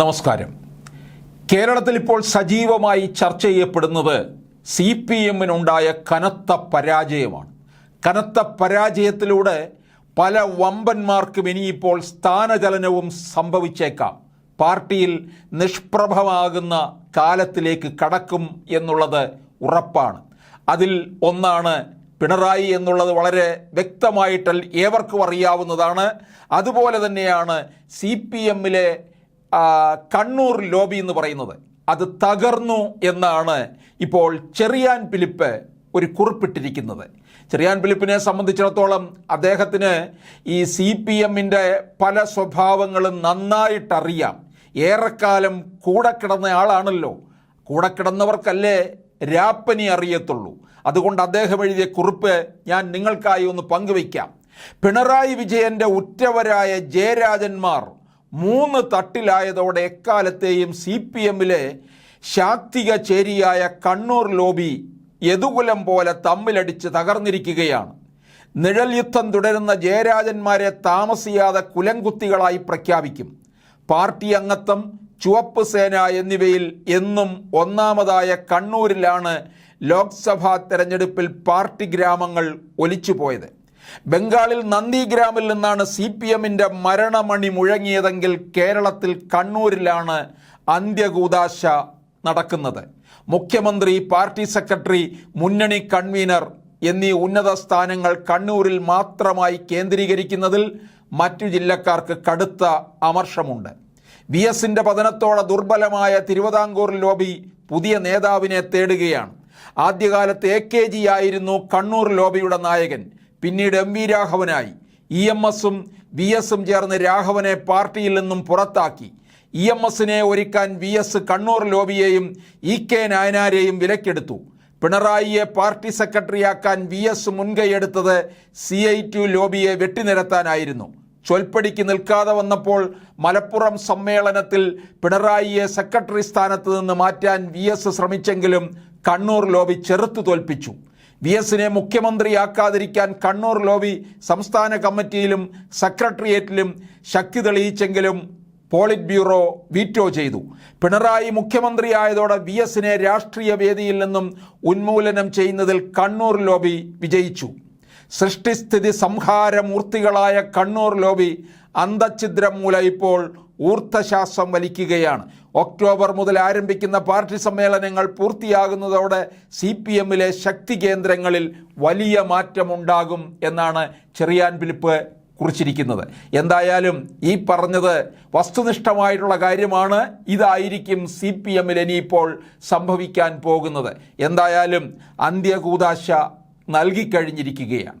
നമസ്കാരം. കേരളത്തിൽ ഇപ്പോൾ സജീവമായി ചർച്ച ചെയ്യപ്പെടുന്നത് സി പി എമ്മിനുണ്ടായ കനത്ത പരാജയമാണ്. കനത്ത പരാജയത്തിലൂടെ പല വമ്പന്മാർക്കും ഇനിയിപ്പോൾ സ്ഥാനചലനവും സംഭവിച്ചേക്കാം. പാർട്ടിയിൽ നിഷ്പ്രഭമാകുന്ന കാലത്തിലേക്ക് കടക്കും എന്നുള്ളത് ഉറപ്പാണ്. അതിൽ ഒന്നാണ് പിണറായി എന്നുള്ളത് വളരെ വ്യക്തമായിട്ട് ഏവർക്കും അറിയാവുന്നതാണ്. അതുപോലെ തന്നെയാണ് സി പി എമ്മിലെ കണ്ണൂർ ലോബി എന്ന് പറയുന്നത്. അത് തകർന്നു എന്നാണ് ഇപ്പോൾ ചെറിയാൻ ഫിലിപ്പ് ഒരു കുറിപ്പിട്ടിരിക്കുന്നത്. ചെറിയാൻ ഫിലിപ്പിനെ സംബന്ധിച്ചിടത്തോളം അദ്ദേഹത്തിന് ഈ സി പി എമ്മിന്റെ പല സ്വഭാവങ്ങളും നന്നായിട്ടറിയാം. ഏറെക്കാലം കൂടെ കിടന്ന ആളാണല്ലോ. കൂടെ കിടന്നവർക്കല്ലേ രാപ്പനി അറിയത്തുള്ളൂ. അതുകൊണ്ട് അദ്ദേഹം എഴുതിയ കുറിപ്പ് ഞാൻ നിങ്ങൾക്കായി ഒന്ന് പങ്കുവയ്ക്കാം. പിണറായി വിജയന്റെ ഉറ്റവരായ ജയരാജന്മാർ മൂന്ന് തട്ടിലായതോടെ എക്കാലത്തെയും സി പി എമ്മിലെ ശാക്തിക ചേരിയായ കണ്ണൂർ ലോബി യദുകുലം പോലെ തമ്മിലടിച്ച് തകർന്നിരിക്കുകയാണ്. നിഴൽ യുദ്ധം തുടരുന്ന ജയരാജന്മാരെ താമസിയാതെ കുലംകുത്തികളായി പ്രഖ്യാപിക്കും. പാർട്ടി അംഗത്വം ചുവപ്പ് സേന എന്നിവയിൽ എന്നും ഒന്നാമതായ കണ്ണൂരിലാണ് ലോക്സഭാ തെരഞ്ഞെടുപ്പിൽ പാർട്ടി ഗ്രാമങ്ങൾ ഒലിച്ചുപോയത്. ബംഗാളിൽ നന്ദിഗ്രാമിൽ നിന്നാണ് സി പി എമ്മിന്റെ മരണമണി മുഴങ്ങിയതെങ്കിൽ കേരളത്തിൽ കണ്ണൂരിലാണ് അന്ത്യകൂദാശ നടക്കുന്നത്. മുഖ്യമന്ത്രി പാർട്ടി സെക്രട്ടറി മുന്നണി കൺവീനർ എന്നീ ഉന്നത സ്ഥാനങ്ങൾ കണ്ണൂരിൽ മാത്രമായി കേന്ദ്രീകരിക്കുന്നതിൽ മറ്റു ജില്ലക്കാർക്ക് കടുത്ത അമർഷമുണ്ട്. വി എസിന്റെ പതനത്തോടെ ദുർബലമായ തിരുവിതാംകൂർ ലോബി പുതിയ നേതാവിനെ തേടുകയാണ്. ആദ്യകാലത്ത് എ കെ ജി ആയിരുന്നു കണ്ണൂർ ലോബിയുടെ നായകൻ. പിന്നീട് എം വി രാഘവനായി. ഇ എം എസും വി എസും ചേർന്ന് രാഘവനെ പാർട്ടിയിൽ നിന്നും പുറത്താക്കി. ഇ എം എസിനെ ഒരുക്കാൻ വി എസ് കണ്ണൂർ ലോബിയെയും ഇ കെ നായനാരെയും വിലക്കെടുത്തു. പിണറായിയെ പാർട്ടി സെക്രട്ടറിയാക്കാൻ വി എസ് മുൻകൈയെടുത്തത് സി ഐ ടു ലോബിയെ വെട്ടിനിരത്താനായിരുന്നു. ചൊൽപ്പടിക്ക് നിൽക്കാതെ വന്നപ്പോൾ മലപ്പുറം സമ്മേളനത്തിൽ പിണറായിയെ സെക്രട്ടറി സ്ഥാനത്ത് നിന്ന് മാറ്റാൻ വി എസ് ശ്രമിച്ചെങ്കിലും കണ്ണൂർ ലോബി ചെറുത്തു തോൽപ്പിച്ചു. വി എസിനെ മുഖ്യമന്ത്രിയാക്കാതിരിക്കാൻ കണ്ണൂർ ലോബി സംസ്ഥാന കമ്മിറ്റിയിലും സെക്രട്ടേറിയറ്റിലും ശക്തി തെളിയിച്ചെങ്കിലും പോളിറ്റ് ബ്യൂറോ വീറ്റോ ചെയ്തു. പിണറായി മുഖ്യമന്ത്രിയായതോടെ വി എസിനെ രാഷ്ട്രീയ വേദിയിൽ നിന്നും ഉന്മൂലനം ചെയ്യുന്നതിൽ കണ്ണൂർ ലോബി വിജയിച്ചു. സൃഷ്ടിസ്ഥിതി സംഹാരമൂർത്തികളായ കണ്ണൂർ ലോബി അന്തഛിദ്രം മൂലം ഇപ്പോൾ ഊർദ്ധശ്വാസം വലിക്കുകയാണ്. ഒക്ടോബർ മുതൽ ആരംഭിക്കുന്ന പാർട്ടി സമ്മേളനങ്ങൾ പൂർത്തിയാകുന്നതോടെ സി പി എമ്മിലെ ശക്തി കേന്ദ്രങ്ങളിൽ വലിയ മാറ്റമുണ്ടാകും എന്നാണ് ചെറിയാൻ പിലിപ്പ് കുറിച്ചിരിക്കുന്നത്. എന്തായാലും ഈ പറഞ്ഞത് വസ്തുനിഷ്ഠമായിട്ടുള്ള കാര്യമാണ്. ഇതായിരിക്കും സി പി എമ്മിൽ ഇനിയിപ്പോൾ സംഭവിക്കാൻ പോകുന്നത്. എന്തായാലും അന്ത്യകൂതാശ നൽകിക്കഴിഞ്ഞിരിക്കുകയാണ്.